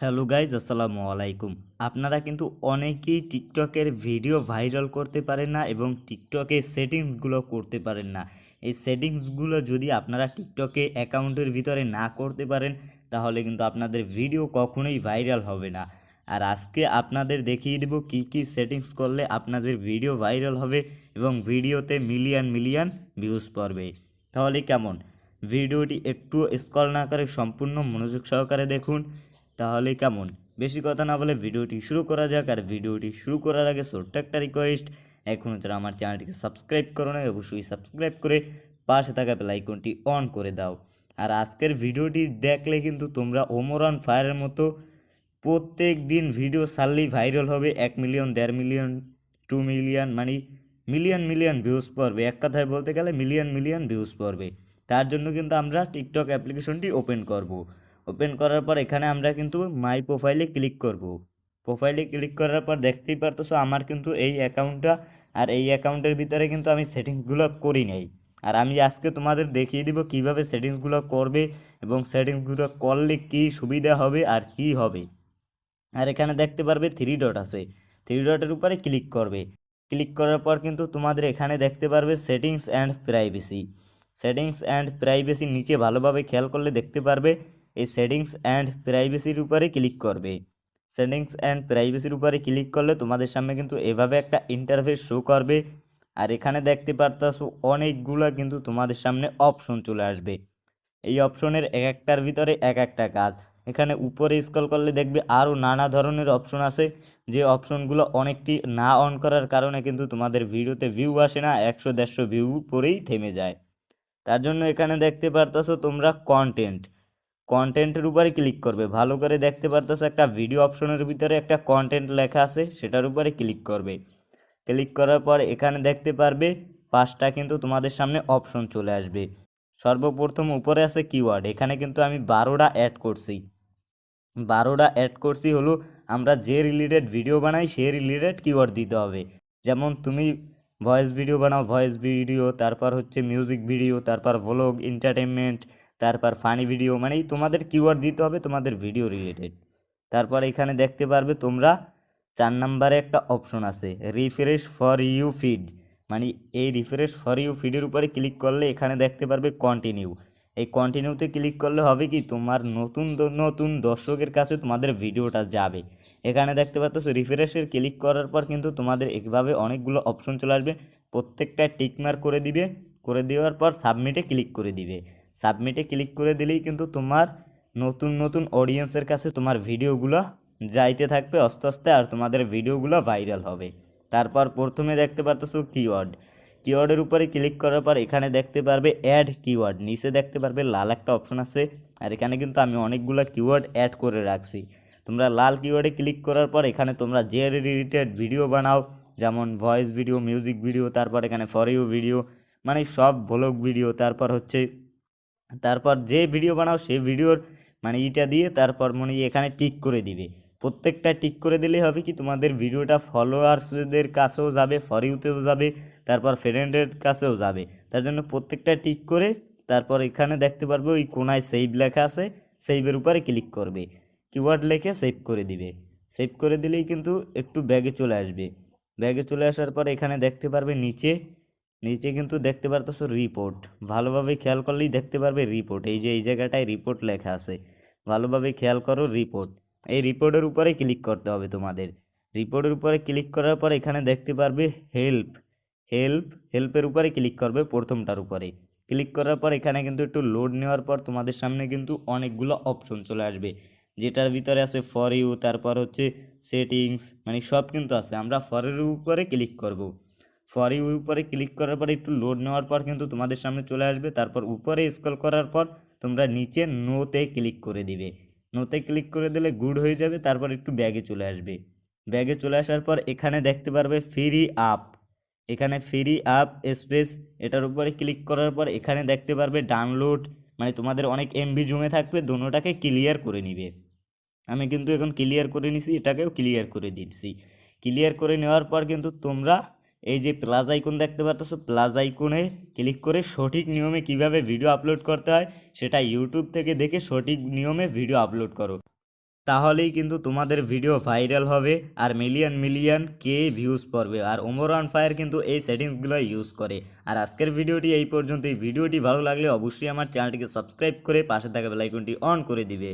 Hello guys, আসসালামু আলাইকুম। আপনারা কিন্তু অনেকেই টিকটকের ভিডিও ভাইরাল করতে পারেন না এবং টিকটকে সেটিংসগুলো করতে পারেন না। এই সেটিংসগুলো যদি আপনারা টিকটকে অ্যাকাউন্টের ভিতরে না করতে পারেন, তাহলে কিন্তু আপনাদের ভিডিও কখনোই ভাইরাল হবে না। আর আজকে আপনাদের দেখিয়ে দেব কি কি সেটিংস করলে আপনাদের ভিডিও ভাইরাল হবে এবং ভিডিওতে মিলিয়ন মিলিয়ন ভিউজ পড়বে। তাহলে কেমন? ভিডিওটি একটু স্কল না করে সম্পূর্ণ মনোযোগ সহকারে দেখুন। তাহলে কেমন? বেশি কথা না বলে ভিডিওটি শুরু করা যাক, আর ভিডিওটি শুরু করার আগে ছোট্ট একটা রিকোয়েস্ট এখনও যারা আমার চ্যানেলটিকে সাবস্ক্রাইব করো না অবশ্যই সাবস্ক্রাইব করে পাশে থাকা বেলাইকনটি অন করে দাও। আর আজকের ভিডিওটি দেখলে কিন্তু তোমরা ওমরান ফায়ারের মতো প্রত্যেক দিন ভিডিও ছাড়লেই ভাইরাল হবে, এক মিলিয়ন দেড় মিলিয়ন টু মিলিয়ন মানে মিলিয়ন মিলিয়ন ভিউজ পড়বে। এক কথায় বলতে গেলে মিলিয়ন মিলিয়ন ভিউজ পড়বে। তার জন্য কিন্তু আমরা টিকটক অ্যাপ্লিকেশনটি ওপেন করব। ওপেন করার পর এখানে আমরা কিন্তু মাই প্রোফাইলে ক্লিক করব। প্রোফাইলে ক্লিক করার পর দেখতেই পারতেছো আমার কিন্তু এই অ্যাকাউন্টটা আর এই অ্যাকাউন্টের ভিতরে কিন্তু আমি সেটিংসগুলো করি নাই। আর আমি আজকে তোমাদের দেখিয়ে দিব কীভাবে সেটিংসগুলো করবে এবং সেটিংসগুলো করলে কি সুবিধা হবে আর কি হবে। আর এখানে দেখতে পারবে থ্রি ডট আছে। থ্রি ডটের উপরে ক্লিক করবে। ক্লিক করার পর কিন্তু তোমাদের এখানে দেখতে পারবে settings and privacy settings and প্রাইভেসির নিচে ভালোভাবে খেয়াল করলে দেখতে পারবে। এই সেটিংস অ্যান্ড প্রাইভেসির উপরে ক্লিক করবে। সেটিংস অ্যান্ড প্রাইভেসির উপরে ক্লিক করলে তোমাদের সামনে কিন্তু এভাবে একটা ইন্টারফেস শো করবে। আর এখানে দেখতে পারতাছো অনেকগুলো কিন্তু তোমাদের সামনে অপশন চলে আসবে। এই অপশনের এক একটার ভিতরে এক একটা কাজ। এখানে উপরে স্ক্রল করলে দেখবে আরও নানা ধরনের অপশন আছে। যে অপশনগুলো অনেকটি না অন করার কারণে কিন্তু তোমাদের ভিডিওতে ভিউ আসে না, একশো দেড়শো ভিউ পরেই থেমে যায়। তার জন্য এখানে দেখতে পারতাছো তোমরা কন্টেন্ট কন্টেন্টের উপরে ক্লিক করবে। ভালো করে দেখতে পারতেছো একটা ভিডিও অপশনের ভিতরে একটা কন্টেন্ট লেখা আছে, সেটার উপরে ক্লিক করবে। ক্লিক করার পর এখানে দেখতে পারবে, পাঁচটা কিন্তু তোমাদের সামনে অপশন চলে আসবে। সর্বপ্রথম উপরে আছে কিওয়ার্ড এখানে কিন্তু আমি বারোটা অ্যাড করছি। বারোটা অ্যাড করছি হলো, আমরা যে রিলেটেড ভিডিও বানাই সে রিলেটেড কিওয়ার্ড দিতে হবে। যেমন তুমি ভয়েস ভিডিও বানাও ভয়েস ভিডিও তারপর হচ্ছে মিউজিক ভিডিও তারপর ভ্লগ এন্টারটেনমেন্ট তারপর ফানি ভিডিও মানে তোমাদের কিওয়ার্ড দিতে হবে তোমাদের ভিডিও রিলেটেড তারপর এখানে দেখতে পারবে তোমরা চার নাম্বারে একটা অপশন আছে রিফ্রেশ ফর ইউ ফিড মানে এই রিফ্রেশ ফর ইউ ফিডের উপরে ক্লিক করলে এখানে দেখতে পারবে কন্টিনিউ এই কন্টিনিউতে ক্লিক করলে হবে কি তোমার নতুন নতুন দর্শকের কাছে তোমাদের ভিডিওটা যাবে। এখানে দেখতে পাচ্ছ রিফ্রেশের ক্লিক করার পর কিন্তু তোমাদের এইভাবে অনেকগুলো অপশন চলে আসবে। প্রত্যেকটা টিকমার্ক করে দিবে, করে দেওয়ার পর সাবমিটে ক্লিক করে দিবে। সাবমিটে ক্লিক করে দিলেই কিন্তু তোমার নতুন নতুন অডিয়েন্সের কাছে তোমার ভিডিওগুলো যাইতে থাকবে আস্তে আস্তে আর তোমাদের ভিডিওগুলো ভাইরাল হবে। তারপর প্রথমে দেখতে পারতেছো কিওয়ার্ড কিওয়ার্ডের উপরে ক্লিক করার পর এখানে দেখতে পারবে অ্যাড কিওয়ার্ড নিচে দেখতে পারবে লাল একটা অপশন আছে। আর এখানে কিন্তু আমি অনেকগুলো কিওয়ার্ড অ্যাড করে রাখছি। তোমরা লাল কিওয়ার্ডে ক্লিক করার পর এখানে তোমরা যে রিলেটেড ভিডিও বানাও, যেমন ভয়েস ভিডিও মিউজিক ভিডিও তারপর এখানে ফর ইউ ভিডিও মানে সব ভ্লগ ভিডিও তারপর হচ্ছে তারপর যে ভিডিও বানাও সেই ভিডিওর মানে ইটা দিয়ে তারপর মনে এখানে টিক করে দিবে। প্রত্যেকটা টিক করে দিলেই হবে কি, তোমাদের ভিডিওটা ফলোয়ার্সদের কাছেও যাবে ফর ইউতেও যাবে, তারপর ফ্রেন্ডের কাছেও যাবে। তার জন্য প্রত্যেকটা টিক করে তারপর এখানে দেখতে পারবে ওই কোনায় সেভ লেখা আছে সেভের উপরে ক্লিক করবে। কিওয়ার্ড লেখে সেভ করে দিবে। সেভ করে দিলেই কিন্তু একটু ব্যাগে চলে আসবে। ব্যাগে চলে আসার পর এখানে দেখতে পারবে নিচে নিচে কিন্তু দেখতে পারতেছো রিপোর্ট ভালোভাবে খেয়াল করলেই দেখতে পারবে রিপোর্ট এই যে, এই জায়গাটায় রিপোর্ট লেখা আছে। ভালোভাবে খেয়াল করো রিপোর্ট এই রিপোর্টের উপরে ক্লিক করতে হবে তোমাদের। রিপোর্টের উপরে ক্লিক করার পর এখানে দেখতে পারবে হেল্প হেল্প হেল্পের উপরে ক্লিক করবে প্রথমটার উপরে। ক্লিক করার পর এখানে কিন্তু একটু লোড নেওয়ার পর তোমাদের সামনে কিন্তু অনেকগুলো অপশন চলে আসবে। যেটার ভিতরে আছে ফর ইউ তারপর হচ্ছে সেটিংস মানে সব কিন্তু আছে। আমরা ফরের উপরে ক্লিক করব। ফর উপরে ক্লিক করার পর একটু লোড নেওয়ার পর কিন্তু তোমাদের সামনে চলে আসবে। তারপর উপরে স্ক্রল করার পর তোমরা নিচে নোতে ক্লিক করে দিবে। নোতে ক্লিক করে দিলে গুড হয়ে যাবে, তারপর একটু ব্যাগে চলে আসবে। ব্যাগে চলে আসার পর এখানে দেখতে পারবে ফ্রি আপ এখানে ফ্রি আপ স্পেস এটার উপরে ক্লিক করার পর এখানে দেখতে পারবে ডাউনলোড মানে তোমাদের অনেক এমবি জমে থাকবে, দোনোটাকে ক্লিয়ার করে নিবে। আমি কিন্তু এখন ক্লিয়ার করে নিছি, এটাকেও ক্লিয়ার করে দিচ্ছি। ক্লিয়ার করে নেওয়ার পর কিন্তু তোমরা এই যে প্লাস আইকন দেখতে পাচ্ছ প্লাস আইকনে ক্লিক করে সঠিক নিয়মে কীভাবে ভিডিও আপলোড করতে হয়, সেটা ইউটিউব থেকে দেখে সঠিক নিয়মে ভিডিও আপলোড করো। তাহলেই কিন্তু তোমাদের ভিডিও ভাইরাল হবে আর মিলিয়ন মিলিয়ন কে ভিউজ পড়বে। আর ওমর অন ফায়ার কিন্তু এই সেটিংসগুলো ইউজ করে। আর আজকের ভিডিওটি এই পর্যন্ত এই ভিডিওটি ভালো লাগলে অবশ্যই আমার চ্যানেলটিকে সাবস্ক্রাইব করে পাশে থাকা বেলাইকনটি অন করে দিবে।